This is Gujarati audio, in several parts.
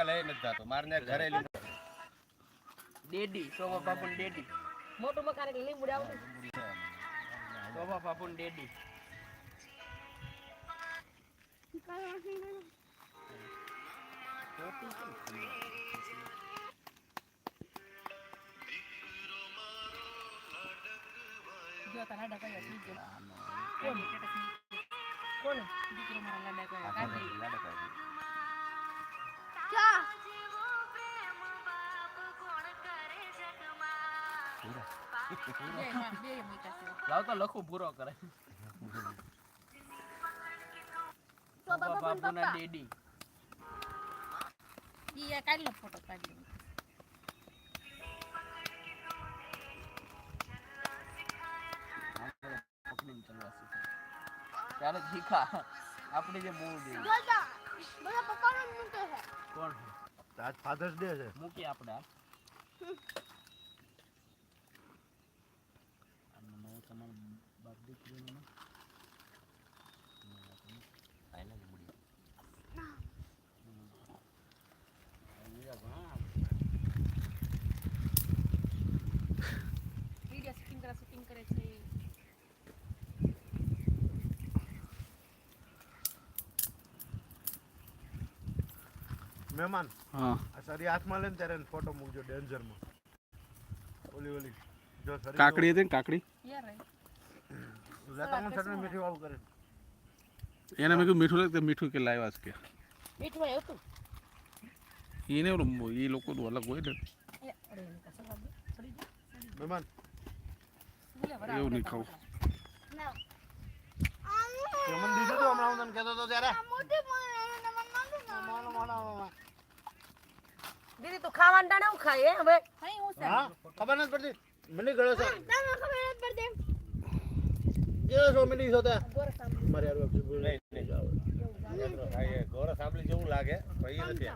ત્યાં લઈ નથી જતો મારે ત્યાં ઘરે લીધો ડેડી શોભા બાપુ ડેડી મોટું મકાન એટલે લીંબુડી આવતું શોભા બાપુ ડેડી જો તારા લાડા કયા થઈ ગયો કોણ કોણ દીકરો મારા લાડા કયા લાવ તો લખું પૂરો કરે. શોભા બાપુ ના ડેડી. ઈ આ કાઢ લો ફોટો કાઢ લો. પકડીને ચાલવા શીખે ત્યારે શીખા આપણી જે મૂળ દે કોણ આજ ફાધર્સ ડે છે. મૂકી આપણે આ આનું નવું તમારું બાપ દીકરીનું નામ? વિડિયો શૂટિંગ કરે શૂટિંગ કરે છે મહેમાન હા આ સરી હાથમાં લઈને ત્યારે ફોટો મૂકજો ડેન્જરમાં ઓલી ઓલી જો સરી કાકડી હતી ને કાકડી? એને મેં કીધું મીઠું લાગે મીઠું કે લાવ્યા છે કે. મીઠું આયું હતું એને ઓલું એ લોકોનું અલગ હોય ને. એવું નહીં ખાવું. દીદી તું ખાવાનું ટાણે હું ખાય હવે? ખબર નથી પડતી? મને ગળો છે. કેવો છો મિલી છો તે મારે યાર વખત બોલ નહીં, નહીં. જાવ. એ ગોરા સાંભળી જેવું લાગે ભાઈ નથી.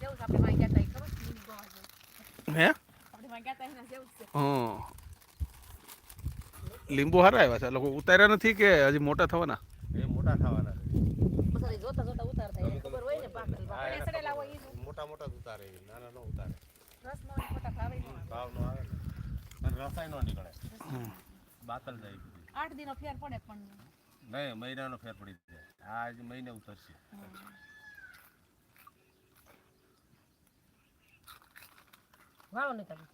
જેવું આપણે ખબર હે? આપણે વાંગ્યા તા એના જેવું છે હા લીંબુ હારા આવ્યા છે. આ લોકો ઉતાર્યા નથી કે હજી મોટા થવાના? એ મોટા થવાના જોતા જોતા ઉતાર થાય ખબર હોય ને પાકડી હા, સડેલા હોય મોટા મોટા જ ઉતારે નાના નો ઉતારે. ખોટા ભાવે નો આવે. અને રસાય નો નીકળે. બાતલ જાય. આઠ દિનો ફેર પડે પણ. નહીં મહિનાનો ફેર પડી જાય. આ મહિને ઉતરશે. વાળો ને કાઢી